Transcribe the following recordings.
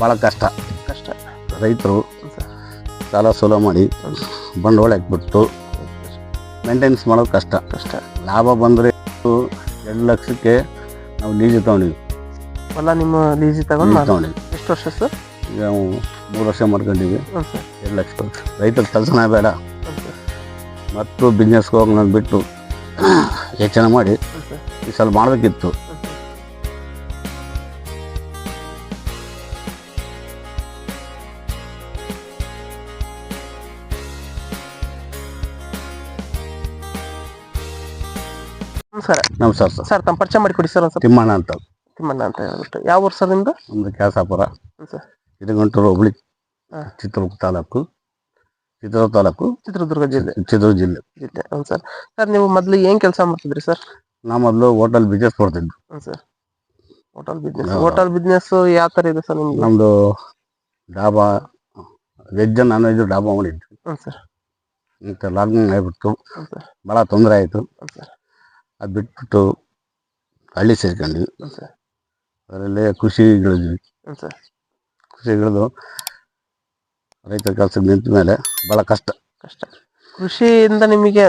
ಭಾಳ ಕಷ್ಟ. ಕಷ್ಟ. ರೈತರು ಸಾಲ ಸೋಲ ಮಾಡಿ ಬಂಡವಾಳ ಹಾಕ್ಬಿಟ್ಟು ಮೇಂಟೆನೆನ್ಸ್ ಮಾಡೋದು ಕಷ್ಟ. ಕಷ್ಟ. ಲಾಭ ಬಂದರೆ ಎರಡು ಲಕ್ಷಕ್ಕೆ ನಾವು ಲೀಜ್ ತೊಗೊಂಡಿವಿ. ಹೊಲ ನಿಮ್ಮ ಲೀಜ್ ತಗೊಂಡು ತೊಗೊಂಡಿವಿ. ಎಷ್ಟು ವರ್ಷ ಸರ್? ಈಗ ನಾವು ಮೂರು ವರ್ಷ ಮಾಡ್ಕೊಂಡಿವಿ. ಎರಡು ಲಕ್ಷ. ರೈತರ ಕೆಲಸನೇ ಬೇಡ. ಮತ್ತು ಬಿಸ್ನೆಸ್ಗೆ ಹೋಗಿ ನಾನು ಬಿಟ್ಟು ಯೋಚನೆ ಮಾಡಿ ಈ ಸಲ ಮಾಡಬೇಕಿತ್ತು. ಸರ್. ನಮಸ್ಕಾರ ಸರ್ ಸರ್. ತಮ್ಮ ಪರಿಚಯ ಮಾಡಿಕೊಡಿ ಸರ್ ಒಂದು ತಿಮ್ಮಣ್ಣ ಅಂತ. ತಿಮ್ಮಣ್ಣ ಅಂತ ಹೇಳ್ಬಿಟ್ಟು. ಯಾವ ಊರು ಸರ್ ನಿಮ್ದು? ಒಂದು ಕ್ಯಾಸಾಪುರ ಹ್ಞೂ ಸರ್. ಇದಗಂಟೂರು ಹುಬ್ಳಿ ಹಾ. ಚಿತ್ರದುರ್ಗ ತಾಲೂಕು. ಚಿತ್ರದುರ್ಗ ತಾಲೂಕು. ಚಿತ್ರದುರ್ಗ ಜಿಲ್ಲೆ. ಚಿತ್ರದುರ್ಗ ಜಿಲ್ಲೆ. ಜಿಲ್ಲೆ. ಹ್ಞೂ ಸರ್. ಸರ್ ನೀವು ಮೊದಲು ಏನು ಕೆಲಸ ಮಾಡ್ತಿದ್ರಿ ಸರ್? ನಾ ಮೊದಲು ಹೋಟೆಲ್ ಬಿಸ್ನೆಸ್ ಕೊಡ್ತಿದ್ವಿ ಹ್ಞೂ ಸರ್. ಹೋಟೆಲ್ ಬಿಸ್ನೆಸ್ ಹಾ. ಹೋಟೆಲ್ ಬಿಸ್ನೆಸ್ ಯಾವ ಥರ ಇದೆ ಸರ್ ನಿಮ್ಗೆ ನಮ್ಮದು dhaba veg non veg dhaba ಮಾಡಿದ್ವಿ. ಹ್ಞೂ ಸರ್. ಮತ್ತು ಲಾಕ್ಡೌನ್ ಆಗಿಬಿಡ್ತು. ಹ್ಞೂ ಸರ್. ಭಾಳ ತೊಂದರೆ ಆಯಿತು. ಹ್ಞೂ ಸರ್. ಅದು ಬಿಟ್ಬಿಟ್ಟು ಹಳ್ಳಿ ಸೇರ್ಕೊಂಡ್ವಿ. ಹ್ಞೂ ಸರ್. ಅದರಲ್ಲೇ ಕೃಷಿ ಇಳಿದ್ವಿ. ಹ್ಞೂ ಸರ್. ಕೃಷಿ ಇಳಿದು ರೈತರ ಕೆಲಸಕ್ಕೆ ನಿಂತ ಮೇಲೆ ಭಾಳ ಕಷ್ಟ. ಕಷ್ಟ. ಕೃಷಿಯಿಂದ ನಿಮಗೆ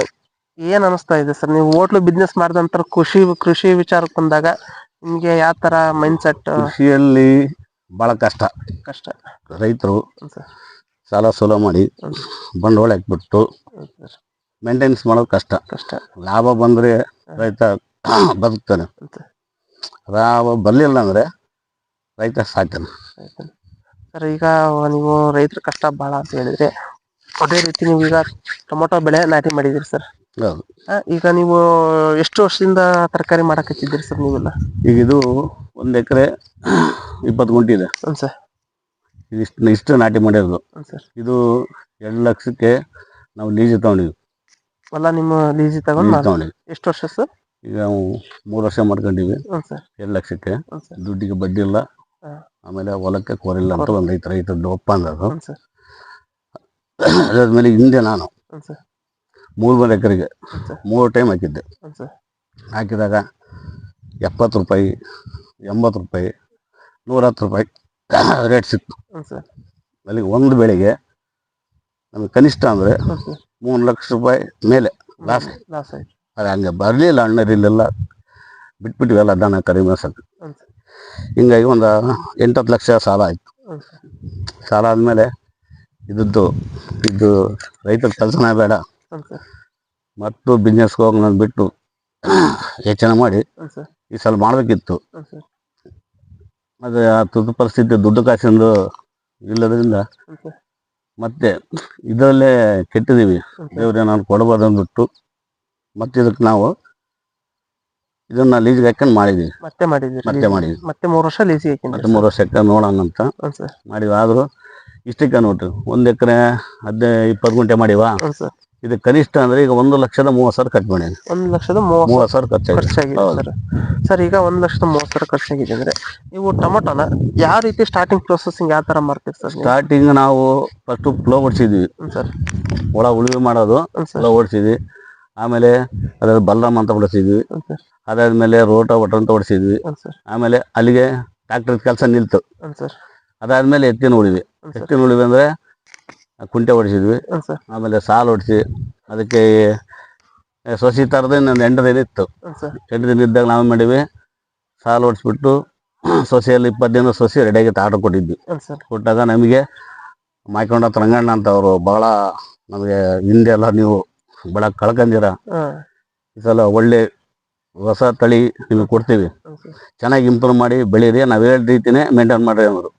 ಏನು ಅನಿಸ್ತಾ ಇದೆ ಸರ್? ನೀವು ಹೋಟ್ಲು ಬಿಸ್ನೆಸ್ ಮಾಡಿದ ನಂತರ ಕೃಷಿ ಕೃಷಿ ವಿಚಾರಕ್ಕೆ ಬಂದಾಗ ನಿಮಗೆ ಯಾವ ಥರ ಮೈಂಡ್ ಸೆಟ್ ಕೃಷಿಯಲ್ಲಿ ಭಾಳ ಕಷ್ಟ. ಕಷ್ಟ. ರೈತರು ಸರ್. ಸಾಲ ಸೋಲ ಮಾಡಿ. ಬಂಡವಾಳ ಹಾಕ್ಬಿಟ್ಟು ಮೇಂಟೆನೆನ್ಸ್ ಮಾಡೋದು ಕಷ್ಟ. ಕಷ್ಟ. ಲಾಭ ಬಂದರೆ ರೈತ ಬದುಕ್ತಾನೆ. ಲಾಭ ಬರಲಿಲ್ಲ ಅಂದರೆ ರೈತ ಸಾಯ್ತಾನೆ ಸರ್ ಈಗ ನೀವು ರೈತರ ಕಷ್ಟ ಭಾಳ ಅಂತ ಹೇಳಿದ್ರೆ ಅದೇ ರೀತಿ ನೀವು ಈಗ ಟೊಮೊಟೊ ಬೆಳೆ ನಾಟಿ ಮಾಡಿದಿರಿ ಸರ್. ಹೌದು. ಈಗ ನೀವು ಎಷ್ಟು ವರ್ಷದಿಂದ ತರಕಾರಿ ಮಾಡಕ್ ಹಚ್ಚಿದ್ದೀರಿ ಸರ್ ನೀವೆಲ್ಲ? ಈಗ ಇದು ಒಂದು ಎಕರೆ ಇಪ್ಪತ್ತು ಗುಂಟೆ ಇದೆ. ಹ್ಞೂ ಸರ್. ಇಷ್ಟು ಇಷ್ಟು ನಾಟಿ ಮಾಡಿರೋದು. ಸರ್. ಇದು ಎರಡು ಲಕ್ಷಕ್ಕೆ ನಾವು ಲೀಜ್ ತೊಗೊಂಡಿವಿ. ಹೊಲ ನಿಮ್ಮ ಲೀಸಿ ತಗೊಂಡು ತೊಗೊಂಡಿವಿ ಎಷ್ಟು ವರ್ಷ ಸರ್? ಈಗ ನಾವು ಮೂರು ವರ್ಷ ಮಾಡ್ಕೊಂಡಿವಿ. ಹ್ಞೂ ಸರ್. ಎರಡು ಲಕ್ಷಕ್ಕೆ. ಹ್ಞೂ ಸರ್. ದುಡ್ಡಿಗೆ ಬಡ್ಡಿ ಇಲ್ಲ. ಹಾ. ಆಮೇಲೆ ಹೊಲಕ್ಕೆ ಕೋರಿಲ್ಲ ಅಂತ ಒಂದು ರೈತ ರೈತದ್ದು ಒಪ್ಪಂದ ಅದು ಹ್ಞೂ ಸರ್. ಅದಾದ್ಮೇಲೆ ಹಿಂದೆ ನಾನು. ಹ್ಞೂ ಸರ್. ಮೂರು ಮೂರು ಎಕರೆಗೆ ಮೂರು ಟೈಮ್ ಹಾಕಿದ್ದೆ. ಹ್ಞೂ ಸರ್. ಹಾಕಿದಾಗ ಎಪ್ಪತ್ತು ರೂಪಾಯಿ ಎಂಬತ್ತು ರೂಪಾಯಿ ನೂರ ಹತ್ತು ರೂಪಾಯಿ ರೇಟ್ ಸಿಕ್ತು. ಹ್ಞೂ ಸರ್. ಅಲ್ಲಿಗೆ ಒಂದು ಬೆಳೆಗೆ ನಮಗೆ ಕನಿಷ್ಠ ಅಂದರೆ ಮೂರು ಲಕ್ಷ ರೂಪಾಯಿ ಮೇಲೆ ಲಾಸ್ ಲಾಸ್ ಆಯ್ತು. ಅದು ಹಂಗೆ ಬರಲಿಲ್ಲ ಅಣ್ಣರಿಲ್ಲೆಲ್ಲ ಬಿಟ್ಬಿಟ್ಟಿವೆಲ್ಲ ದನ ಕಡಿಮೆ ಸರ್ ಹಿಂಗಾಗಿ ಒಂದು ಎಂಟತ್ತು ಲಕ್ಷ ಸಾಲ ಆಯಿತು. ಸಾಲ ಆದಮೇಲೆ ಇದ್ದದ್ದು ಇದು ರೈತರ ಕೆಲಸನೇ ಬೇಡ. ಮತ್ತು ಬಿಸ್ನೆಸ್ಗೆ ಹೋಗಿ ನಾನು ಬಿಟ್ಟು ಯೋಚನೆ ಮಾಡಿ ಈ ಸಲ ಮಾಡಬೇಕಿತ್ತು. ಅದು ಆ ತುರ್ತು ಪರಿಸ್ಥಿತಿ ದುಡ್ಡು ಕಾಸಿಂದು ಇಲ್ಲದ್ರಿಂದ ಮತ್ತೆ ಇದರಲ್ಲೇ ಕೆಟ್ಟಿದ್ದೀವಿ. ದೇವ್ರೆ ನಾನು ಕೊಡಬಾರ್ದಂದ್ಬಿಟ್ಟು ಮತ್ತೆ ಇದಕ್ಕೆ ನಾವು ಇದನ್ನ ಲೀಸ್ಗೆ ಹಾಕೊಂಡು ಮಾಡಿದೀವಿ ಮತ್ತೆ ಮಾಡಿದ್ವಿ ಮತ್ತೆ? ಮಾಡಿದ್ವಿ ಮತ್ತೆ ಮೂರು ವರ್ಷ ಲೀಸಿ ಮತ್ತೆ ಮೂರು ಮೂರು ವರ್ಷಕ್ಕೆ ನೋಡೋಣ ಅಂತ ಮಾಡಿವಿ ಆದರೂ ಇಷ್ಟಕ್ಕೆ ನೋಡ್ರಿ ಒಂದು ಎಕರೆ ಹದಿನೈದು ಇಪ್ಪತ್ತು ಗುಂಟೆ ಮಾಡಿವ? ಸರ್. ಇದು ಕನಿಷ್ಠ ಅಂದ್ರೆ ಈಗ ಒಂದು ಲಕ್ಷದ ಮೂವತ್ ಸಾವಿರ ಕಟ್ ಮಾಡಿ ಒಂದು ಲಕ್ಷದ ಮೂವತ್ತು ಮೂವತ್ತು ಸಾವಿರ ಖರ್ಚಾಗಿದೆ ಖರ್ಚಾಗಿದೆ ಹೌದು. ಸರ್. ಸರ್ ಈಗ ಒಂದು ಲಕ್ಷದ ಮೂವತ್ತು ಸಾವಿರ ಖರ್ಚಾಗಿದೆ ಅಂದ್ರೆ ನೀವು ಟೊಮೊಟೊನ ಯಾವ ರೀತಿ ಸ್ಟಾರ್ಟಿಂಗ್ ಪ್ರೊಸೆಸಿಂಗ್ ಯಾವ ತರ ಮಾಡ್ತೀವಿ ಸರ್ ನೀವು? ಸ್ಟಾರ್ಟಿಂಗ್ ನಾವು ಫಸ್ಟ್ ಫ್ಲೋ ಓಡಿಸಿದ್ವಿ ಸರ್. ಒಳ ಉಳುವೆ ಮಾಡೋದು ಸರ್. ಫ್ಲೋ ಓಡಿಸಿದ್ವಿ ಆಮೇಲೆ ಅದಾದ ಬಲರಾಮ್ ಅಂತ ಹೊಡಿಸಿದ್ವಿ ಸರ್. ಅದಾದ್ಮೇಲೆ ರೋಟ ಒಟ್ರ ಅಂತ ಹೊಡಿಸಿದ್ವಿ ಸರ್. ಆಮೇಲೆ ಅಲ್ಲಿಗೆ ಟ್ರ್ಯಾಕ್ಟರ್ ಕೆಲಸ ನಿಲ್ತು. ಸರ್. ಅದಾದ್ಮೇಲೆ ಎತ್ತಿನ ಉಳಿವಿ. ಸರ್. ಎತ್ತಿನ ಉಳಿವಿ ಅಂದ್ರೆ ಕುಂಟೆ ಹೊಡಿಸಿದ್ವಿ ಸರ್ ಆಮೇಲೆ ಸಾಲು ಹೊಡಿಸಿ ಅದಕ್ಕೆ ಸೊಸಿ ಥರದ ಇನ್ನೊಂದು ಎಂಟು ದಿನ ಇತ್ತು. ಸರ್ ಎಂಟು ದಿನ ಇದ್ದಾಗ ನಾವು ಮಾಡಿವಿ ಸಾಲು ಹೊಡಿಸ್ಬಿಟ್ಟು ಸೊಸೆಯಲ್ಲಿ ಇಪ್ಪತ್ತು ದಿನ ಸೊಸೆ ರೆಡಿಯಾಗಿ ಆರ್ಡರ್ ಕೊಟ್ಟಿದ್ವಿ. ಸರ್ ಕೊಟ್ಟಾಗ ನಮಗೆ ಮಾಯ್ಕೊಂಡ ರಂಗಣ್ಣ ಅಂತ ಅವರು ಬಹಳ ನಮಗೆ ಹಿಂದೆ ಎಲ್ಲ ನೀವು ಭಾಳ ಕಳ್ಕೊಂಡಿರ ಈ ಸಲ ಒಳ್ಳೆ ಹೊಸ ತಳಿ ನಿಮಗೆ ಕೊಡ್ತೀವಿ. ಚೆನ್ನಾಗಿ ಇಂಪ್ರೂವ್ ಮಾಡಿ ಬೆಳೀರಿ ನಾವು ಹೇಳಿದ ರೀತಿನೇ ಮೇಂಟೈನ್ ಮಾಡಿರಿ ಅವರು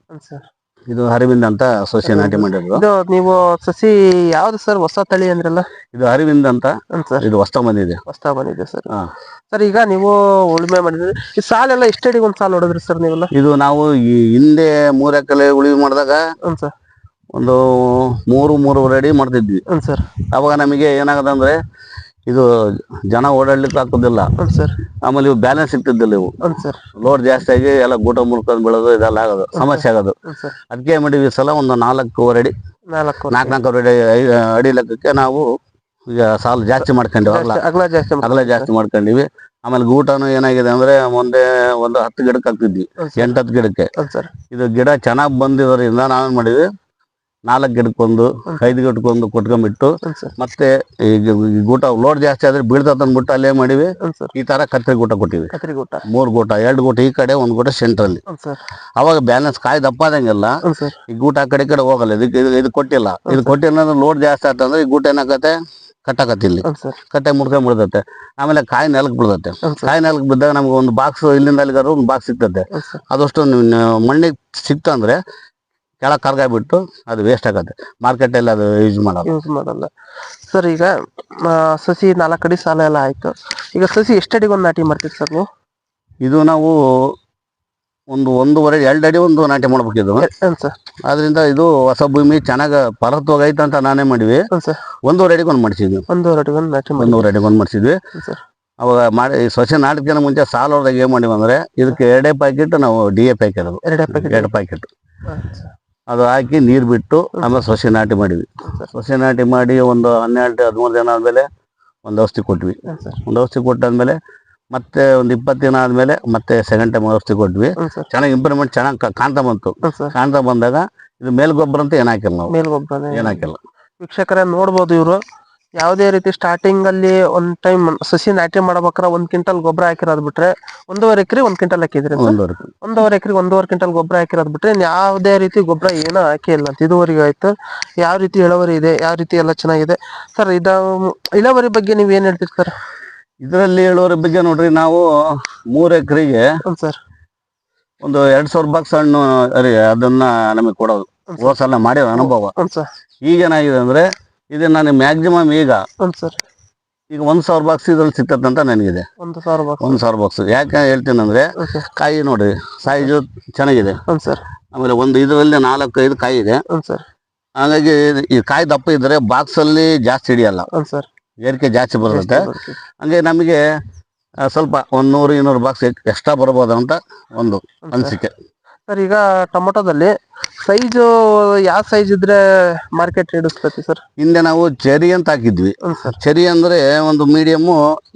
ಇದು ಅರವಿಂದ್ ಅಂತ ಸಸಿ ನಾಟಿ ಮಾಡಿರೋದು. ಇದು ನೀವು ಸಸಿ ಯಾವ್ದು ಸರ್? ಹೊಸ ತಳಿ ಅಂದ್ರಲ್ಲ? ಇದು ಅರವಿಂದ್ ಅಂತ ಸರ್. ಇದು ಹೊಸ ಬಂದಿದೆ. ಹೊಸ ಬಂದಿದೆ ಸರ್. ಸರ್ ಈಗ ನೀವು ಉಳುಮೆ ಮಾಡಿದ್ರಿ ಈ ಸಾಲೆಲ್ಲ ಇಷ್ಟಡಿಗೆ ಒಂದು ಸಾಲು ಹೊಡೆದ್ರಿ ಸರ್ ನೀವೆಲ್ಲ? ಇದು ನಾವು ಈ ಹಿಂದೆ ಮೂರ್ ಎಕರೆ ಉಳಿವಿ ಮಾಡಿದಾಗ ಹ್ಞೂ ಸರ್. ಒಂದು ಮೂರು ಮೂರುವರೆ ಅಡಿ ಮಾಡ್ತಿದ್ವಿ. ಹ್ಞೂ ಸರ್. ಅವಾಗ ನಮಗೆ ಏನಾಗದ ಅಂದ್ರೆ ಇದು ಜನ ಓಡಾಡ್ಲಿಕ್ಕೆ ಆಗ್ತದಿಲ್ಲ. ಸರ್. ಆಮೇಲೆ ಇವು ಬ್ಯಾಲೆನ್ಸ್ ಸಿಗ್ತಿದ್ದಿಲ್ಲ ಇವು. ಸರ್. ಲೋಡ್ ಜಾಸ್ತಿ ಆಗಿ ಎಲ್ಲ ಗೂಟ ಮುರ್ಕೊಂಡು ಬೀಳೋದು ಇದೆಲ್ಲ ಆಗೋದು ಸಮಸ್ಯೆ ಆಗೋದು. ಅದಕ್ಕೆ ಮಾಡಿ ಈ ಸಲ ಒಂದು ನಾಲ್ಕೂವರೆ ಅಡಿ ನಾಲ್ಕು ನಾಲ್ಕು ನಾಲ್ಕೂವರೆ ಅಡಿ ಐ- ಅಡಿ ಲೆಕ್ಕಕ್ಕೆ ನಾವು ಈಗ ಸಾಲು ಜಾಸ್ತಿ ಮಾಡ್ಕೊಂಡಿವಿ ಅಗಲ ಜಾಸ್ತಿ- ಅಗಲ. ಜಾಸ್ತಿ ಅಗಲ ಜಾಸ್ತಿ ಮಾಡ್ಕೊಂಡಿವಿ. ಆಮೇಲೆ ಗೂಟನು ಏನಾಗಿದೆ ಅಂದ್ರೆ ಮುಂದೆ ಒಂದು ಹತ್ತು ಗಿಡಕ್ಕೆ ಹಾಕ್ತಿದ್ವಿ ಹ್ಮ್ ಸರ್. ಎಂಟತ್ತು ಗಿಡಕ್ಕೆ. ಸರ್. ಇದು ಗಿಡ ಚೆನ್ನಾಗಿ ಬಂದಿರೋದ್ರಿಂದ ನಾವೇನ್ ಮಾಡಿದ್ವಿ ನಾಲ್ಕು ಗಿಡಕ್ಕೊಂದು ಐದು ಗಿಡಕ್ಕೊಂದು ಕೊಟ್ಕೊಂಡ್ಬಿಟ್ಟು ಮತ್ತೆ ಈಗ ಈ ಗೂಟ ಲೋಡ್ ಜಾಸ್ತಿ ಆದ್ರೆ ಬೀಳ್ತದ ಅಂದ್ಬಿಟ್ಟು ಅಲ್ಲೇ ಮಾಡಿವಿ. ಈ ತರ ಕತ್ತರಿ ಗೂಟ ಕೊಟ್ಟಿವಿ. ಮೂರು ಗೂಟ ಎರಡು ಗೂಟ ಈ ಕಡೆ ಒಂದು ಗೂಟ ಸೆಂಟ್ರಲ್ಲಿ ಅವಾಗ ಬ್ಯಾಲೆನ್ಸ್ ಕಾಯಿ ದಪ್ಪಾದಂಗೆಲ್ಲ ಈ ಗೂಟ ಆ ಕಡೆ ಈ ಕಡೆ ಹೋಗಲ್ಲ. ಇದಕ್ಕೆ ಇದು ಕೊಟ್ಟಿಲ್ಲ. ಇದು ಕೊಟ್ಟಿಲ್ಲ ಅಂದ್ರೆ ಲೋಡ್ ಜಾಸ್ತಿ ಆತಂದ್ರೆ ಈ ಗೂಟ ಏನಾಗತ್ತೆ? ಕಟ್ಟಾಕತ್ತೆ ಇಲ್ಲಿ. ಹ್ಮ್ ಸರ್. ಕಟ್ಟೆ ಮುಡ್ಕೊಂಡ್ ಬಿಡ್ತತೆ. ಆಮೇಲೆ ಕಾಯಿ ನೆಲಕ್ ಬಿಡ್ತತೆ. ಕಾಯಿ ನೆಲಕ್ ಬಿದ್ದಾಗ ನಮ್ಗೆ ಒಂದು ಬಾಕ್ಸ್ ಇಲ್ಲಿಂದ ಅಲ್ಲಿಗಾರು ಒಂದು ಬಾಕ್ಸ್ ಸಿಗ್ತತೆ. ಅದಷ್ಟು ಮಣ್ಣಿಗೆ ಸಿಕ್ತಂದ್ರೆ ಕೆಳಗೆ ಕರ್ಗಾಗ್ಬಿಟ್ಟು ಅದು ವೇಸ್ಟ್ ಆಗತ್ತೆ. ಮಾರ್ಕೆಟಲ್ಲಿ ಅದು ಯೂಸ್ ಮಾಡಲ್ಲ. ಯೂಸ್ ಮಾಡಲ್ಲ. ಸರ್ ಈಗ ಆ, ಸಸಿ ನಾಲ್ಕು ಅಡಿ ಸಾಲ ಎಲ್ಲ ಆಯ್ತು. ಈಗ ಸಸಿ ಎಷ್ಟಡಿಗೆ ಒಂದು ನಾಟಿ ಮಾಡ್ತೀರಿ ಸರ್ ನೀವು? ಇದು ನಾವು ಒಂದು ಒಂದೂವರೆ ಎರಡು ಅಡಿ ಒಂದು ನಾಟಿ ಮಾಡ್ಬೇಕಿದ್ದು ಹ್ಮ್ ಸರ್ ಆದ್ರಿಂದ ಇದು ಹೊಸ ಭೂಮಿ ಚೆನ್ನಾಗಿ ಪರತ್ ಹೋಗೈತೆ ಅಂತ ನಾನೇ ಮಾಡಿವಿ ಸರ್ ಒಂದೂವರೆ ಅಡಿಗೆ ಒಂದು ಮಾಡಿಸಿದ್ವಿ. ಒಂದೂವರೆ ಅಡಿಗೆ ಒಂದು ನಾಟಿ ಮಾಡಿ ಒಂದೂವರೆ ಅಡಿಗೆ ಒಂದು ಮಾಡಿಸಿದ್ವಿ. ಸರ್ ಅವಾಗ ಮಾಡಿ ಈ ಸೊಸೆ ನಾಟಕಿನ ಮುಂಚೆ ಸಾಲ ಹೊಡೆದಾಗ ಏನು ಮಾಡಿವಿ ಅಂದ್ರೆ ಇದಕ್ಕೆ ಎರಡೇ ಪ್ಯಾಕೆಟ್ ನಾವು ಡಿ ಎ ಪ್ಯಾಕೆಟ್ ಎರಡೇ ಪ್ಯಾಕೆಟ್ ಎರಡು ಪ್ಯಾಕೆಟ್ ಅದು ಹಾಕಿ ನೀರು ಬಿಟ್ಟು ಆಮೇಲೆ ಸೊಸೆ ನಾಟಿ ಮಾಡಿವಿ ಸರ್ ಸೊಸೆ ನಾಟಿ ಮಾಡಿ ಒಂದು ಹನ್ನೆರಡು ಹದಿಮೂರು ದಿನ ಆದ್ಮೇಲೆ ಒಂದು ಔಷಧಿ ಕೊಟ್ವಿ. ಒಂದು ಔಷಧಿ ಕೊಟ್ಟಾದ್ಮೇಲೆ ಮತ್ತೆ ಒಂದು ಇಪ್ಪತ್ತು ದಿನ ಆದ್ಮೇಲೆ ಮತ್ತೆ ಸೆಕೆಂಡ್ ಟೈಮ್ ಔಷಧಿ ಕೊಟ್ವಿ. ಚೆನ್ನಾಗಿ ಇಂಪ್ರೂವ್ಮೆಂಟ್ ಚೆನ್ನಾಗಿ ಕಾಣ್ತಾ ಬಂತು. ಕಾಣ್ತಾ ಬಂದಾಗ ಇದು ಮೇಲ್ಗೊಬ್ಬರ ಅಂತ ಏನಾಕಿಲ್ಲ ನಾವು. ಮೇಲ್ಗೊಬ್ಬರ ಏನ್ ಹಾಕಿಲ್ಲ. ವೀಕ್ಷಕರೇ ನೋಡ್ಬೋದು ಇವರು. ಯಾವುದೇ ರೀತಿ ಸ್ಟಾರ್ಟಿಂಗ್ ಅಲ್ಲಿ ಒಂದ್ ಟೈಮ್ ಸಸಿ ನಾಟಿ ಮಾಡ್ಬೇಕಾರೆ ಒಂದ್ ಕ್ವಿಂಟಲ್ ಗೊಬ್ಬರ ಹಾಕಿರೋದ್ ಬಿಟ್ರೆ ಒಂದೂವರೆ ಎಕರೆ ಒಂದ್ ಕ್ವಿಂಟಲ್ ಹಾಕಿದ್ರಿ ಅಂತ? ಒಂದೂವರೆ ಒಂದೂವರೆ ಎಕರೆ ಒಂದೂವರೆ ಕ್ವಿಂಟಲ್ ಗೊಬ್ಬರ ಹಾಕಿರೋದ್ ಬಿಟ್ರೆ ಇನ್ ಯಾವುದೇ ರೀತಿ ಗೊಬ್ಬರ ಏನೂ ಹಾಕಿ ಇಲ್ಲ ಅಂತ. ಇದುವರೆಗೆ ಆಯ್ತು. ಯಾವ ರೀತಿ ಇಳುವರಿ ಇದೆ ಯಾವ ರೀತಿ ಎಲ್ಲ ಚೆನ್ನಾಗಿದೆ? ಸರ್ ಇದ ಇಳುವರಿ ಬಗ್ಗೆ ನೀವ್ ಏನ್ ಹೇಳ್ತೀರಿ ಸರ್? ಇದರಲ್ಲಿ ಹೇಳೋರ ಬಗ್ಗೆ ನೋಡ್ರಿ ನಾವು ಮೂರ್ ಎಕರೆಗೆ ಹ್ಞೂ ಸರ್. ಒಂದು ಎರಡ್ ಸಾವಿರ ಬಾಕ್ಸ್ ಹಣ್ಣು ಅರಿ ಅದನ್ನ ನಮಗೆ ಕೊಡೋದು. ಹೋದ್ ಸಲ ಮಾಡಿರೋ ಅನುಭವ. ಹ್ಞೂ ಸರ್. ಈಗ ಏನಾಗಿದೆ ಅಂದ್ರೆ ಇದು ನಾನು ಮ್ಯಾಕ್ಸಿಮಮ್ ಈಗ ಹ್ಞೂ ಸರ್. ಈಗ ಒಂದ್ ಸಾವಿರ ಬಾಕ್ಸ್ ಇದ್ರಲ್ಲಿ ಸಿಕ್ತದಂತ ನನಗಿದೆ. ಒಂದು ಸಾವಿರ ಬಾಕ್ಸ್ ಒಂದ್ ಸಾವಿರ ಬಾಕ್ಸ್ ಯಾಕೆ ಹೇಳ್ತೀನಿ ಅಂದ್ರೆ ಕಾಯಿ ನೋಡ್ರಿ ಸೈಜು ಚೆನ್ನಾಗಿದೆ. ಹ್ಞೂ ಸರ್. ಆಮೇಲೆ ಒಂದು ಇದರಲ್ಲಿ ನಾಲ್ಕು ಐದು ಕಾಯಿ ಇದೆ. ಹ್ಞೂ ಸರ್. ಹಾಗಾಗಿ ಈ ಕಾಯಿ ದಪ್ಪ ಇದ್ರೆ ಬಾಕ್ಸ್ ಅಲ್ಲಿ ಜಾಸ್ತಿ ಹಿಡಿಯಲ್ಲ. ಹ್ಞೂ ಸರ್. ಏರಿಕೆ ಜಾಸ್ತಿ ಬರುತ್ತೆ. ಹಂಗೆ ನಮಗೆ ಸ್ವಲ್ಪ ಒಂದ್ ನೂರು ಇನ್ನೂರು ಬಾಕ್ಸ್ ಎಕ್ಸ್ಟ್ರಾ ಬರ್ಬೋದು ಅಂತ ಒಂದು ಅನಿಸಿಕೆ. ಸರ್ ಈಗ ಟೊಮೊಟೊದಲ್ಲಿ ಸೈಜು ಯಾವ ಸೈಜ್ ಇದ್ರೆ ಮಾರ್ಕೆಟ್ ಹಿಡಿಸ್ತೈತಿ ಸರ್ ಹಿಂದೆ ನಾವು ಚೆರಿ ಅಂತ ಹಾಕಿದ್ವಿ. ಸರ್ ಚೆರಿ ಅಂದ್ರೆ ಒಂದು ಮೀಡಿಯಮ್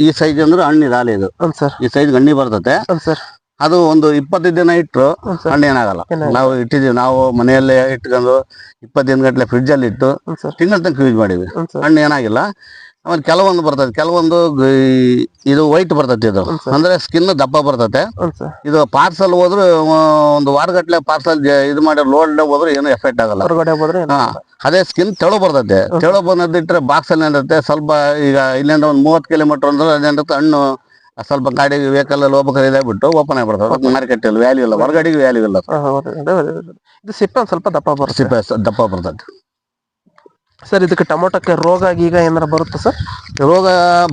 ಈ ಸೈಜ್ ಅಂದ್ರೆ ಹಣ್ಣಿ ಹಾಲೆ ಇದು. ಸರ್ ಈ ಸೈಜ್ ಹಣ್ಣಿ ಬರ್ತತೆ. ಸರ್ ಅದು ಒಂದು ಇಪ್ಪತ್ತೈದು ದಿನ ಇಟ್ಟರು ಹಣ್ಣು ಏನಾಗಲ್ಲ. ನಾವು ಇಟ್ಟಿದೀವಿ ನಾವು ಮನೆಯಲ್ಲೇ ಇಟ್ಕೊಂಡು ಇಪ್ಪತ್ತು ದಿನ ಗಟ್ಟಲೆ ಫ್ರಿಡ್ಜ್ ಅಲ್ಲಿ ಇಟ್ಟು ತಿಂಗಳ ತನಕ ಯೂಸ್ ಮಾಡಿವಿ ಹಣ್ಣು ಏನಾಗಿಲ್ಲ. ಆಮೇಲೆ ಕೆಲವೊಂದು ಬರ್ತದೆ ಕೆಲವೊಂದು ಗ- ಇದು ವೈಟ್ ಬರ್ತೈತಿ ಇದು. ಅಂದ್ರೆ ಸ್ಕಿನ್ ದಪ್ಪ ಬರ್ತತೆ. ಸರ್. ಇದು ಪಾರ್ಸಲ್ ಹೋದ್ರೆ ಒಂದು ವಾರಗಟ್ಲೆ ಪಾರ್ಸಲ್ ಇದು ಮಾಡಿ ಲೋಡ್ ಹೋದ್ರೆ ಏನು ಎಫೆಕ್ಟ್ ಆಗಲ್ಲ. ಹೊರಗಡೆ ಹೋದ್ರೆ ಹಾ ಅದೇ ಸ್ಕಿನ್ ತೆಳು ಬರ್ತೈತೆ. ತೆಳು ಇಟ್ಟರೆ ಬಾಕ್ಸ್ ಅಲ್ಲಿ ಏನಿರುತ್ತೆ ಸ್ವಲ್ಪ ಈಗ ಇಲ್ಲಿಂದ ಒಂದು ಮೂವತ್ತು ಕಿಲೋಮೀಟರ್ ಅಂದ್ರೆ ಅದೇನಿರುತ್ತೆ ಹಣ್ಣು ಸ್ವಲ್ಪ ಗಾಡಿ ವೆಹಿಕಲ್ ಅಲ್ಲಿ ಹೋಗ್ಬೇಕಾದ್ರೆ ಇದಾಗ್ಬಿಟ್ಟು ಓಪನ್ ಆಗಿಬಿಡ್ತದೆ ಮಾರ್ಕೆಟ್ ಅಲ್ಲಿ ವ್ಯಾಲ್ಯೂ ಇಲ್ಲ. ಹೊರಗಡೆಗೆ ವ್ಯಾಲ್ಯೂ ಇಲ್ಲ. ಹಾ, ಹೌದು, ಅದೇ, ಅದೇ, ಅದೇ. ಇದು ಸಿಪ್ಪೆ ಒಂದ್ ಸ್ವಲ್ಪ ದಪ್ಪ ಬರುತ್ತೆ. ಸಿಪ್ಪೆ ಸ- ದಪ್ಪ ಬರ್ತೈತೆ. ಸರ್ ಇದಕ್ಕೆ ಟೊಮೊಟೊಕ್ಕೆ ರೋಗ ಈಗ ಏನಾರ ಬರುತ್ತೆ ಸರ್? ರೋಗ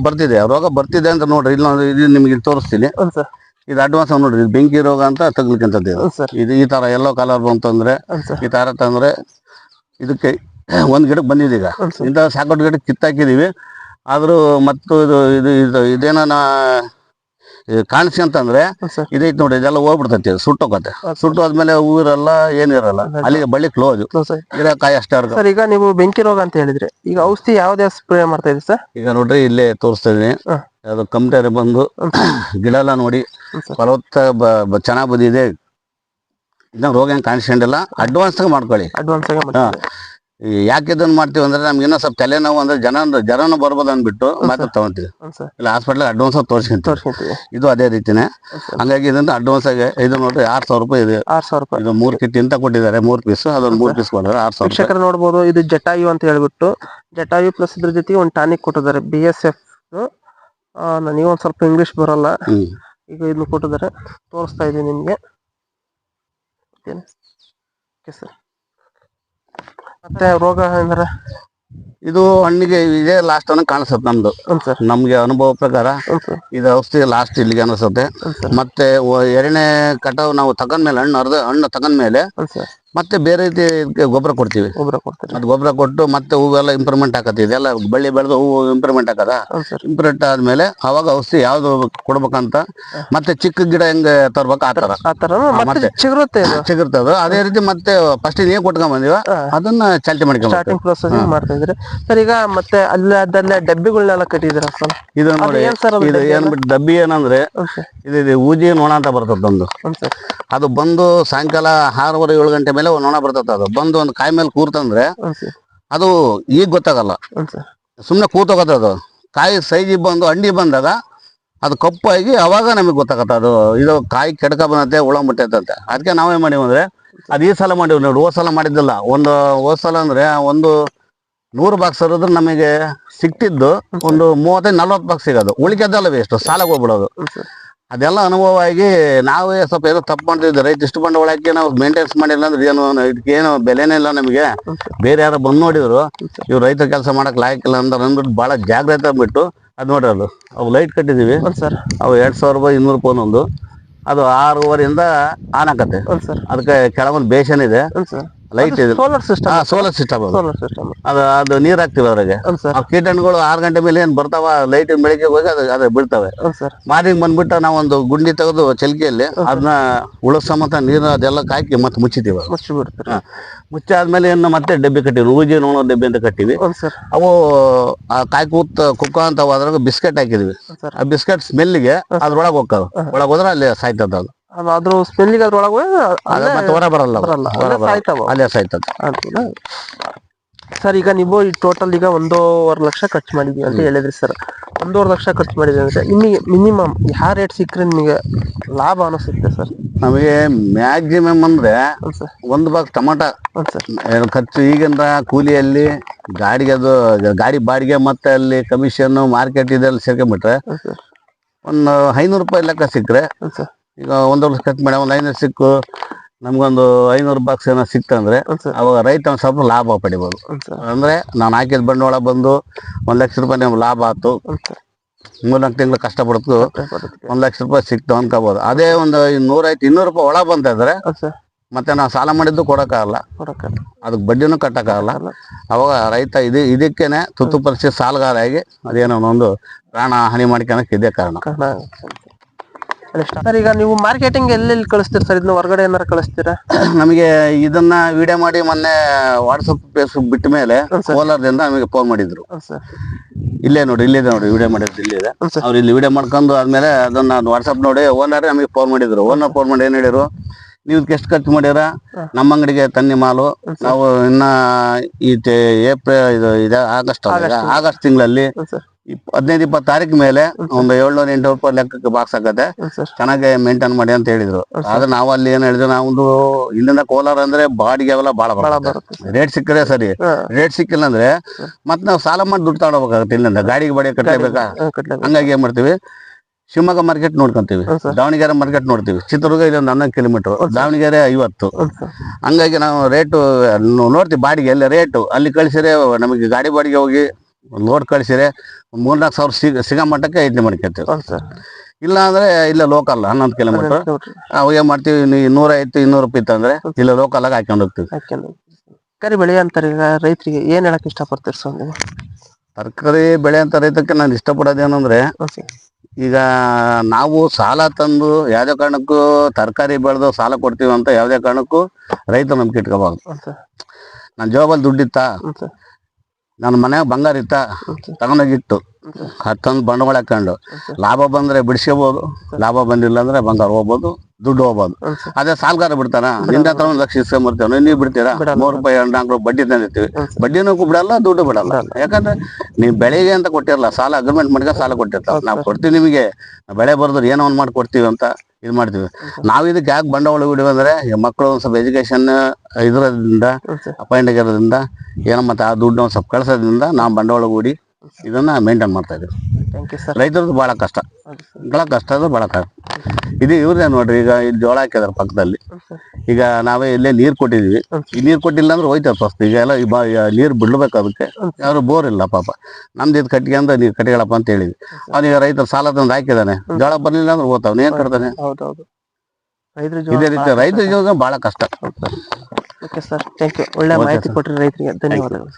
ಬರ್ತಿದೆ. ರೋಗ ಬರ್ತಿದೆ ಅಂತ ನೋಡ್ರಿ. ಇಲ್ಲ ಇದು ನಿಮ್ಗೆ ತೋರಿಸ್ತೀನಿ. ಹ್ಞೂ ಸರ್. ಇದು ಅಡ್ವಾನ್ಸ್ ನೋಡ್ರಿ. ಇದು ಬೆಂಕಿ ರೋಗ ಅಂತ ತಗ್ಲಿಕ್ಕಂಥದ್ದು ಇದು. ಸರ್. ಇದು ಈ ತರ ಎಲ್ಲೋ ಕಲರ್ ಬಂತಂದ್ರೆ ಈ ತರ ತಂದ್ರೆ ಇದಕ್ಕೆ ಒಂದು ಗಿಡಕ್ಕೆ ಬಂದಿದೆ ಈಗ. ಇಂಥ ಸಾಕಷ್ಟು ಗಿಡಕ್ಕೆ ಕಿತ್ತಾಕಿದೀವಿ ಆದರೂ ಮತ್ತು ಇದು ಇದು ಇದು ಇದೇನ ಕಾಣಿಸಿ ಅಂತಂದ್ರೆ ಹ್ಞೂ ಸರ್. ಇದೈತ್ ನೋಡಿ ಇದೆಲ್ಲ ಹೋಗ್ಬಿಡ್ತೈತಿ ಸುಟ್ಟು ಸುಟ್ಟೋಗತ್ತೆ. ಸುಟ್ಟು ಆದ್ಮೇಲೆ ಹೂ ಏನಿರಲ್ಲ ಏನು ಇರಲ್ಲ. ಅದೇ. ಅಲ್ಲಿಗೆ ಬಳ್ಳಿ ಕ್ಲೋಸ್ ಕಾಯಿ ಅಷ್ಟೇ. ಸರ್ ಈಗ ನೀವು ಬೆಂಕಿ ರೋಗ ಅಂತ ಹೇಳಿದ್ರೆ. ಈಗ ಔಷಧಿ ಯಾವ್ದೇ ಸ್ಪ್ರೇ ಮಾಡ್ತಾ ಇದ್ರಿ ಸರ್? ಈಗ ನೋಡ್ರಿ ಇಲ್ಲೇ ತೋರಿಸ್ತಾ ಇದೀನಿ. ಅದು ಕಂಪ್ಟೇರಿ ಬಂದು ಗಿಡ ಎಲ್ಲ ನೋಡಿ. ಫಲವತ್ತ ಚೆನ್ನಾಗಿ ಬಂದಿದೆ. ಇನ್ನ ರೋಗ ಹೆಂಗ್ ಕಾಣಿಸ್ಕೊಂಡಿಲ್ಲ. ಅಡ್ವಾನ್ಸ್ ಮಾಡ್ಕೊಳ್ಳಿ. ಅಡ್ವಾನ್ಸ್ ಆಗಿ. ಮಾಡ್ತೀವಿ ಈ ಯಾಕೆ ಇದನ್ನ ಮಾಡ್ತೀವಿ ಅಂದ್ರೆ ನಮ್ಗೆ ಏನೋ ಸ್ವಲ್ಪ ತಲೆನೋವು ಅಂದ್ರೆ ಜನ ಜನನು ಬರ್ಬೋದು ಅಂದ್ಬಿಟ್ಟು ಮಾತ್ರ ತಗೊಂತೀವಿ. ಇಲ್ಲ ಹಾಸ್ಪಿಟ್ಲ್ ಅಡ್ವಾನ್ಸ್ ತೋರಿಸ್ಕೊಂತೀವಿ. ತೋರಿಸ್ಕೊಂತೀವಿ. ಇದು ಅದೇ ರೀತಿನೇ. ಹಂಗಾಗಿ ಇದನ್ನ ಅಡ್ವಾನ್ಸ್ ಆಗಿ ಇದು ನೋಡ್ರಿ ಆರ್ ಸಾವಿರ ರೂಪಾಯಿ ಇದೆ. ಆರು ಸಾವಿರ ರೂಪಾಯಿ. ಇದು ಮೂರ್ ಕಿಟ್ ಅಂತ ಕೊಟ್ಟಿದ್ದಾರೆ ಮೂರ್ ಪೀಸ್ ಅದೊಂದು ಮೂರ್ ಪೀಸ್ ಕೊಟ್ಟಿದ್ದಾರೆ ಆರ್ ಸಾವಿರ ವೀಕ್ಷಕರು ನೋಡ್ಬೋದು ಇದು ಜಟಾಯು ಅಂತ ಹೇಳ್ಬಿಟ್ಟು ಜಟಾಯು ಪ್ಲಸ್ ಇದ್ರ ಜೊತೆಗೆ ಒಂದು ಟಾನಿಕ್ ಕೊಟ್ಟಿದ್ದಾರೆ ಬಿ ಎಸ್ ಎಫ್ ನನಗೆ ಒಂದು ಸ್ವಲ್ಪ ಇಂಗ್ಲಿಷ್ ಬರಲ್ಲ. ಈಗ ಇದನ್ನು ಕೊಟ್ಟಿದ್ದಾರೆ. ತೋರಿಸ್ತಾ ಇದ್ದೀನಿ ನಿಮಗೆ. Okay sir. ಮತ್ತೆ ರೋಗ ಅಂದ್ರೆ? ಇದು ಹಣ್ಣಿಗೆ ಇದೇ ಲಾಸ್ಟ್ ಅನ್ನ ಕಾಣಿಸುತ್ತೆ ನಮ್ದು. ಸರ್. ನಮ್ಗೆ ಅನುಭವ ಪ್ರಕಾರ ಸರ್. ಇದು ಔಷಧಿ ಲಾಸ್ಟ್ ಇಲ್ಲಿಗೆ ಅನಿಸುತ್ತೆ. ಮತ್ತೆ ಒ- ಎರಡನೇ ಕಟಾವ್ ನಾವು ತಗೊಂಡ್ಮೇಲೆ ಹಣ್ಣು ಅರ್ಧ ಹಣ್ಣು ತಗೊಂಡ್ಮೇಲೆ ಮೇಲೆ ಸರ್. ಮತ್ತೆ ಬೇರೆ ರೀತಿ ಗೊಬ್ಬರ ಕೊಡ್ತೀವಿ. ಗೊಬ್ಬರ ಕೊಡ್ತೀವಿ ಅದು ಗೊಬ್ಬರ ಕೊಟ್ಟು ಮತ್ತೆ ಹೂವೆಲ್ಲ ಇಂಪ್ರೂವ್ಮೆಂಟ್ ಹಾಕತ್ತೆ ಇದೆಲ್ಲ ಬಳ್ಳಿ ಬೆಳೆದು ಹೂವು ಇಂಪ್ರೂವ್ಮೆಂಟ್ ಸರ್. ಇಂಪ್ರೂವ್ಮೆಂಟ್ ಆದ್ಮೇಲೆ ಅವಾಗ ಔಷಧಿ ಯಾವ್ದು ಕೊಡ್ಬೇಕಂತ ಮತ್ತೆ ಚಿಕ್ಕ ಗಿಡ ಹೆಂಗೆ ತರ್ಬೇಕು ಆ ತರ ಆ ಥರ ಮತ್ತೆ ಚಿಗುರುತ್ತೆ ಸಿಗಿರ್ತದ ಅದೇ. ರೀತಿ ಮತ್ತೆ ಫಸ್ಟ್ ನೀವು ಕೊಟ್ಕೊಂಡ್ ಬಂದಿವ. ಅದನ್ನ ಚಾಲ್ತಿ ಮಾಡ್ಕೊಂಡ್ರೆ ಸ್ಟಾರ್ಟಿಂಗ್ ಮಾಡ್ತಾ ಇದ್ರೆ ಸರ್ ಈಗ ಮತ್ತೆ ಅಲ್ಲದಲ್ಲೇ ಡಬ್ಬಿಗಳನ್ನೆಲ್ಲ ಕಟ್ಟಿದ್ರ ಸರ್? ಇದು ನೋಡಿ ಅದು ಇದು ಡಬ್ಬಿ ಏನ್ ಬಿಟ್ಟು ಡಬ್ಬಿ ಏನಂದ್ರೆ ಇದು ಊಜಿ ನೋಣ ಅಂತ ಬರ್ತದೊಂದು ಅದು ಬಂದು ಸಾಯಂಕಾಲ ಆರೂವರೆ ಏಳು ಗಂಟೆ ಮೇಲೆ ನೊಣ ಬರ್ತದ ಅದು. ಬಂದು ಒಂದು ಕಾಯಿ ಮೇಲೆ ಕೂರ್ತಂದ್ರೆ ಅದು ಈಗ ಗೊತ್ತಾಗಲ್ಲ. ಸುಮ್ಮನೆ ಕೂತೋಗತ್ತೆ ಅದು. ಕಾಯಿ ಸೈಜಿಗೆ ಬಂದು ಅಂಡಿ ಬಂದಾಗ ಅದು ಕಪ್ಪಾಗಿ ಅವಾಗ ನಮಗೆ ಗೊತ್ತಾಗತ್ತ ಅದು. ಇದು ಕಾಯಿ ಕೆಡಕ ಬಂದಂತೆ ಹುಳ ಮುಟ್ಟೈತಂತೆ. ಅದಕ್ಕೆ ನಾವೇ ಮಾಡೀವಿ ಅಂದ್ರೆ ಅದು ಈ ಸಲ ಮಾಡೀವಿ ನೋಡಿ. ಹೋದ್ ಸಲ ಮಾಡಿದ್ದಿಲ್ಲ. ಒಂದು ಹೋದ್ ಸಲ ಅಂದ್ರೆ ಒಂದು ನೂರು ಬಾಕ್ಸ್ ಇರೋದ್ರೆ ನಮಗೆ ಸಿಕ್ತಿದ್ದು ಒಂದು ಮೂವತ್ತೈದು ನಲ್ವತ್ತು ಬಾಕ್ಸ್ ಸಿಗೋದು. ಉಳಿಕೆದಲ್ಲ ವೇಸ್ಟ್ ಸಾಲಕ್ಕೆ ಹೋಗ್ಬಿಡೋದು. ಅದೆಲ್ಲ ಅನುಭವ ಆಗಿ ನಾವೇ ಸ್ವಲ್ಪ ಏನೋ ತಪ್ಪು ಮಾಡ್ತಿದ್ದೆ ರೈತ ಇಷ್ಟು ಬಂಡವಾಳ ಹಾಕಿ ನಾವು ಮೇಂಟೆನ್ಸ್ ಮಾಡಿಲ್ಲ ಅಂದ್ರೆ ಏನು ಇದಕ್ಕೆ ಏನು ಬೆಲೆನೇ ಇಲ್ಲ ನಮಗೆ. ಬೇರೆ ಯಾರೋ ಬಂದು ನೋಡಿದ್ರು ಇವ್ರು ರೈತ ಕೆಲಸ ಮಾಡಕ್ ಲಾಯಕ್ಕಿಲ್ಲ ಅಂದ್ರೆ ಅಂದ್ಬಿಟ್ಟು ಭಾಳ ಜಾಗ್ರತೆ ಬಿಟ್ಟು ಅದು ನೋಡಿ ಅದು. ಅವು ಲೈಟ್ ಕಟ್ಟಿದ್ದೀವಿ ಸರ್. ಅವು ಎರಡು ಸಾವಿರ ರೂಪಾಯಿ ಇನ್ನೂರು ರೂಪಾಯಿ ಒಂದು ಅದು ಆರೂವರೆಯಿಂದ ಆನ್ ಸರ್. ಅದಕ್ಕೆ ಕೆಳಗೊಂದು ಬೇಷನ್ ಇದೆ. ಸರ್. ಲೈಟ್ ಇದೆ solar system solar system solar system ಅದು. ಅದು ನೀರ್ ಹಾಕ್ತಿವಿ ಆ ಕೀಟಣಗಳು ಆರು ಗಂಟೆ ಮೇಲೆ ಏನು ಬರ್ತಾವ ಲೈಟ್ ಬೆಳಿಗ್ಗೆ ಹೋಗಿ ಅದು ಅದು ಬೀಳ್ತವೆ. ಸರ್. ಮಾರ್ನಿಂಗ್ ಬಂದ್ಬಿಟ್ಟು ನಾವೊಂದು ಗುಂಡಿ ತೆಗೆದು ಚಲಿಕೆಯಲ್ಲಿ ಅದನ್ನ ಉಳಿಸೋ ಮತ್ತ ನೀರು ಅದೆಲ್ಲ ಕಾಯ್ಕಿ ಮತ್ತೆ ಮುಚ್ಚಿತೀವಿ ಅದು. ಮುಚ್ಚಿ ಬಿಡ್ತೀರಿ. ಹಾ. ಮುಚ್ಚಾದ್ಮೇಲೆ ಏನು ಮತ್ತೆ ಡಬ್ಬಿ ಕಟ್ಟಿವಿ. ಊಜಿ ನೋಣೋ ಡಬ್ಬಿ ಅಂತ ಕಟ್ಟಿವಿ. ಅವು ಆ ಕಾಯಿ ಕೂತ್ ಕುಕ್ಕ ಅಂತ ಅದ್ರಾಗ ಬಿಸ್ಕೆಟ್ ಹಾಕಿದ್ವಿ. ಆ ಬಿಸ್ಕೆಟ್ ಸ್ಮೆಲ್ಗೆ ಅದ್ರೊಳಗೆ ಹೋಗ್ತಾವ. ಒಳಗೆ ಹೋದ್ರೆ ಅಲ್ಲಿ ಸಾಯ್ತದ ಅದು. ಅದ್ರ ಸ್ಮೆಲ್ಲಿಗೆ ಅದ್ರೊಳಗೆ ಅದು ಮತ್ತೆ ಹೊರ ಬರಲ್ಲ ಅದು. ಬರಲ್ಲ ಹೊರ ಅಲ್ಲೇ ಬರಲ್ಲ. ಸಾಯ್ತಾವ. ಅಲ್ಲೇ ಸಾಯ್ತದ. ಅಂತೀನಾ? ಸರ್ ಈಗ ನೀವು ಈ ಟೋಟಲ್ ಈಗ ಒಂದೂವರೆ ಲಕ್ಷ ಖರ್ಚು ಮಾಡಿದ್ವಿ ಅಂತ ಹೇಳಿದ್ರಿ ಸರ್. ಒಂದೂವರೆ ಲಕ್ಷ ಖರ್ಚು ಮಾಡಿದ್ವಿ ಅಂದ್ರೆ ನಿಮಗೆ ಮಿನಿಮಮ್ ಯಾವ ರೇಟ್ ಸಿಕ್ಕರೆ ನಿಮಗೆ ಲಾಭ ಅನಿಸುತ್ತೆ ಸರ್? ನಮಗೆ ಮ್ಯಾಕ್ಸಿಮಮ್ ಅಂದ್ರೆ ಹ್ಞೂ ಸರ್. ಒಂದು ಬಾಕ್ಸ್ ಟಮಾಟ. ಹ್ಞೂ ಸರ್. ಏನು ಖರ್ಚು ಈಗಿಂದ ಕೂಲಿಯಲ್ಲಿ ಗಾಡಿಗೆ ಅದು ಗಾಡಿ ಬಾಡಿಗೆ ಮತ್ತೆ ಅಲ್ಲಿ ಕಮಿಷನ್ ಮಾರ್ಕೆಟ್ ಇದೆಲ್ಲ ಸೇರ್ಕೊಂಡ್ಬಿಟ್ರೆ ಹ್ಞೂ ಸರ್. ಒಂದು ಐನೂರು ರೂಪಾಯಿ ಲೆಕ್ಕ ಸಿಕ್ಕರೆ ಹ್ಞೂ ಸರ್. ಈಗ ಒಂದು ವರ್ಷ ಕಟ್ ಮಾಡಿ ಒಂದು ಐನೂರು ಸಿಕ್ಕು ನಮ್ಗೊಂದು ಐನೂರು ಬಾಕ್ಸ್ ಏನೋ ಸಿಕ್ತಂದ್ರೆ ಅವಾಗ ರೈತ ಒಂದ್ ಸ್ವಲ್ಪ ಲಾಭ ಪಡಿಬೋದು. ಅಂದ್ರೆ ನಾನು ಹಾಕಿದ ಬಂಡವಾಳ ಬಂದು ಒಂದು ಲಕ್ಷ ರೂಪಾಯಿ ನಿಮ್ಗೆ ಲಾಭ ಆಯ್ತು ಮೂರು ನಾಲ್ಕು ಮೂರ್ನಾಲ್ಕು ತಿಂಗಳು ಕಷ್ಟಪಡ್ತು ಪಡ್ತು ಒಂದ್ ಲಕ್ಷ ರೂಪಾಯಿ ಸಿಕ್ತು ಅನ್ಕೋಬಹುದು ಅದೇ ಒಂದು ನೂರೈತು ಇನ್ನೂರು ರೂಪಾಯಿ ಒಳ ಬಂತ ಇದ್ರೆ ಮತ್ತೆ ನಾವು ಸಾಲ ಮಾಡಿದ್ದು ಕೊಡೋಕ್ಕಾಗಲ್ಲ. ಅದಕ್ಕೆ ಬಡ್ಡಿನೂ ಕಟ್ಟೋಕ್ಕಾಗಲ್ಲ. ಅವಾಗ ರೈತ ಇದು ಇದಕ್ಕೇನೆ ತುತ್ತು ಪರಿಸ್ಥಿತಿ ಸಾಲಗಾರಾಗಿ ಅದೇನೋ ಒಂದು ಪ್ರಾಣ ಹಾನಿ ಮಾಡ್ಕೊಳಕ್ಕೆ ಇದೇ ಕಾರಣ. ಸರ್ ಈಗ ನೀವು ಮಾರ್ಕೆಟಿಂಗ್ ಎಲ್ಲೆಲ್ಲಿ ಕಳಿಸ್ತೀರಿ ಸರ್? ಇದನ್ನ ಹೊರಗಡೆ ಏನಾರ ಕಳಿಸ್ತೀರಾ? ನಮಗೆ ಇದನ್ನ ವಿಡಿಯೋ ಮಾಡಿ ಮೊನ್ನೆ ವಾಟ್ಸಪ್ ಫೇಸ್ಬುಕ್ ಬಿಟ್ಟ ಮೇಲೆ. ಕೋಲಾರದಿಂದ ನಮಗೆ ಫೋನ್ ಮಾಡಿದ್ರು. ಸರ್. ಇಲ್ಲೇ ನೋಡಿ ಇಲ್ಲಿದೆ ನೋಡಿ ವಿಡಿಯೋ ಮಾಡಿದ್ರು ಇಲ್ಲಿದೆ ಅವ್ರು ಇಲ್ಲಿ ವಿಡಿಯೋ ಮಾಡ್ಕೊಂಡು ಆದ್ಮೇಲೆ ಅದನ್ನ ವಾಟ್ಸಪ್ ನೋಡಿ ಓನರ್ ನಮಗೆ ಫೋನ್ ಮಾಡಿದ್ರು. ಓನರ್ ಫೋನ್ ಮಾಡಿ ಏನ್ ಹೇಳಿದ್ರು? ನೀವು ಎಷ್ಟು ಖರ್ಚು ಮಾಡ್ಯಾರ ನಮ್ಮ ಅಂಗಡಿಗೆ ತನ್ನಿ ಮಾಲು. ನಾವು ಇನ್ನ ಈ ಏಪ್ರಿಲ್ ಇದು ಇದೆ ಆಗಸ್ಟ್ ಆಗಸ್ಟ್. ತಿಂಗಳಲ್ಲಿ ಹದಿನೈದು ಇಪ್ಪತ್ತು ತಾರೀಕು ಮೇಲೆ ಒಂದು ಏಳ್ನೂರ ಎಂಟು ರೂಪಾಯಿ ಲೆಕ್ಕಕ್ಕೆ ಬಾಕ್ಸ್ ಆಗತ್ತೆ ಚೆನ್ನಾಗಿ ಮೇಂಟೈನ್ ಮಾಡಿ ಅಂತ ಹೇಳಿದ್ರು. ಆದ್ರೆ ನಾವು ಅಲ್ಲಿ ಏನ್ ಹೇಳಿದ್ರು ನಾವೊಂದು ಇಲ್ಲಿಂದ ಕೋಲಾರ ಅಂದ್ರೆ ಬಾಡಿಗೆ ಅವೆಲ್ಲ ಬಾಳ ಬರುತ್ತೆ. ರೇಟ್ ಸಿಕ್ಕರೆ ಸರಿ. ರೇಟ್ ಸಿಕ್ಕಿಲ್ಲ ಅಂದ್ರೆ ಮತ್ತೆ ನಾವು ಸಾಲ ಮಾಡಿ ದುಡ್ಡು ತಗೊಂಡೋಗ್ಬೇಕಾಗತ್ತೆ ಇಲ್ಲಿಂದ. ಗಾಡಿಗೆ ಬಾಡಿಗೆ ಕಟ್ಟಬೇಕಾ ಹಂಗಾಗಿ ಏನ್ ಮಾಡ್ತೀವಿ? ಶಿವಮೊಗ್ಗ ಮಾರ್ಕೆಟ್ ನೋಡ್ಕೊಂತೀವಿ. ದಾವಣಗೆರೆ ಮಾರ್ಕೆಟ್ ನೋಡ್ತೀವಿ. ಚಿತ್ರದುರ್ಗ ಇದೊಂದು ಹನ್ನೊಂದು ಕಿಲೋಮೀಟರ್ ದಾವಣಗೆರೆ ಐವತ್ತು. ಹಂಗಾಗಿ ನಾವು ರೇಟು ನೋಡ್ತೀವಿ ಬಾಡಿಗೆ ಅಲ್ಲಿ ರೇಟು ಅಲ್ಲಿ ಕಳಿಸಿದ್ರೆ ನಮಗೆ ಗಾಡಿ ಬಾಡಿಗೆ ಹೋಗಿ ಲೋಡ್ ಕಳಿಸಿರೆ ಮೂರ್ ನಾಲ್ಕು ಸಾವಿರ ಸಿಗ ಸಿಗೋ ಮಟ್ಟಕ್ಕೆ ಐದನೇ ಮಾಡ್ಕೊತೀವಿ ಸರ್. ಇಲ್ಲ ಅಂದ್ರೆ ಇಲ್ಲ ಲೋಕಲ್ ಹನ್ನೊಂದು ಕಿಲೋಮೀಟರ್ ಅವಾಗ ಏನ್ ಮಾಡ್ತೀವಿ ಇನ್ನೂರ ಐತಿ ಇನ್ನೂರು ರೂಪಾಯಿ ಇತ್ತಂದ್ರೆ ಇಲ್ಲ ಲೋಕಲ್ ಆಗಿ ಹಾಕೊಂಡು ಹೋಗ್ತೀವಿ. ಕರಿ ತರಕಾರಿ ಬೆಳೆ ಅಂತಾರೆ ಈಗ ರೈತರಿಗೆ ಏನ್ ಹೇಳಕ್ ಇಷ್ಟಪಡ್ತೀರಿ ಸರ್ ನೀವು? ತರಕಾರಿ ಬೆಳೆ ಅಂತ ರೈತಕ್ಕೆ ನಾನು ಇಷ್ಟಪಡೋದೇನಂದ್ರೆ ಈಗ ನಾವು ಸಾಲ ತಂದು ಯಾವುದೇ ಕಾರಣಕ್ಕೂ ತರಕಾರಿ ಬೆಳೆದು ಸಾಲ ಕೊಡ್ತೀವಿ ಅಂತ ಯಾವುದೇ ಕಾರಣಕ್ಕೂ ರೈತ ನಂಬಿಕೆ ಇಟ್ಕೋಬಾರ್ದು. ನನ್ನ ಜೋಬಲ್ಲಿ ದುಡ್ಡಿತ್ತಾ ನನ್ನ ಮನ್ಯಾಗ ಬಂಗಾರ ಇತ್ತ ತಗೊಂಡೋಗಿಟ್ಟು ಹತ್ತೊಂದು ಬಂಡವಾಳ ಹಾಕೊಂಡು. ಲಾಭ ಬಂದ್ರೆ ಬಿಡಿಸ್ಕೋಬಹುದು ಲಾಭ ಬಂದಿಲ್ಲ ಅಂದ್ರೆ ಬಂಗಾರ ಹೋಗ್ಬೋದು ದುಡ್ಡು ಹೋಗ್ಬೋದು. ಅದೇ ಸಾಲಗಾರ ಬಿಡ್ತಾನ? ನಿನ್ನ ಹತ್ರ ಒಂದು ಲಕ್ಷ ಇಸ್ಕೊಂಬರ್ತೇವೆ ನೀವು ಬಿಡ್ತೀರಾ. ಮೂರು ರೂಪಾಯಿ ಎರಡು ನಾಲ್ಕು ರೂಪಾಯಿ ಬಡ್ಡಿ ತಂದಿರ್ತೀವಿ ಬಡ್ಡಿನೂ ಬಿಡಲ್ಲ ದುಡ್ಡು ಬಿಡಲ್ಲ. ಯಾಕಂದ್ರೆ ನೀವು ಬೆಳೆಗೆ ಅಂತ ಕೊಟ್ಟಿರಲ್ಲ ಸಾಲ ಅಗ್ರಿಮೆಂಟ್ ಮಾಡ್ಕೊಂಡು ಸಾಲ ಕೊಟ್ಟಿರ್ತಾವ ನಾವು ಕೊಡ್ತೀವಿ ನಿಮಗೆ ಬೆಳೆ ಬರೆದ್ರೆ ಏನೋ ಒಂದು ಮಾಡಿ ಕೊಡ್ತೀವಿ ಅಂತ. ಇದು ಮಾಡ್ತೀವಿ. ನಾವು ಇದಕ್ಕೆ ಯಾಕೆ ಬಂಡವಾಳ ಬಿಡಿವಿ ಅಂದ್ರೆ ಮಕ್ಕಳು ಒಂದು ಸ್ವಲ್ಪ ಎಜುಕೇಶನ್ ಇದರಿಂದ ಅಪಾಯಿಂಟ್ ಆಗಿರೋದ್ರಿಂದ ಏನೋ ಮತ್ತೆ ಆ ದುಡ್ಡು ಒಂದು ಸ್ವಲ್ಪ ಕಳ್ಸೋದ್ರಿಂದ ನಾವು ಬಂಡವಾಳ ಹೂಡಿ ಇದನ್ನ ಮೇಂಟೈನ್ ಮಾಡ್ತಾ ಇದೀವಿ. ರೈತರದ್ದು ಬಹಳ ಕಷ್ಟ. ಭಾಳ ಬಹಳ ಕಷ್ಟ ಅದು ಬಹಳ ಕಷ್ಟ. ಇದು ಇವ್ರದೇ ನೋಡ್ರಿ ಈಗ ಇಲ್ಲಿ ಜೋಳ ಹಾಕಿದಾರೆ ಪಕ್ಕದಲ್ಲಿ. ಈಗ ನಾವೇ ಇಲ್ಲೇ ನೀರ್ ಕೊಟ್ಟಿದೀವಿ. ಈ ನೀರ್ ಕೊಟ್ಟಿಲ್ಲ ಅಂದ್ರೆ ಹೋಯ್ತದೆ ಫಸ್ಟ್ ಈಗ ಎಲ್ಲ ನೀರು ಬಿಡ್ಬೇಕು ಅದಕ್ಕೆ. ಯಾರು ಬೋರ್ ಇಲ್ಲ ಪಾಪ. ನಮ್ದು ಇದು ಕಟ್ಟಿಗೆ ಅಂತ ನೀರ್ ಕಟ್ಟಿಗಳಪ್ಪ ಅಂತ ಹೇಳಿದ್ವಿ. ಅವನೀಗ ರೈತರು ಸಾಲ ತಂದು ಹಾಕಿದಾನೆ. ಜೋಳ ಬರ್ಲಿಲ್ಲ ಅಂದ್ರೆ ಹೋಗ್ತಾವ್ ಏನ್ ಕಟ್ತಾನೆ? ಹೌದು ಹೌದು ರೈತರ ಇದೇ ರೀತಿ ರೈತರ ಜೀವನ ಬಹಳ ಕಷ್ಟ. ಓಕೆ ಸರ್ ಥ್ಯಾಂಕ್ ಯು ಒಳ್ಳೆ ಮಾಹಿತಿ ಕೊಟ್ಟರೆ ರೈತರಿಗೆ. ಧನ್ಯವಾದಗಳು.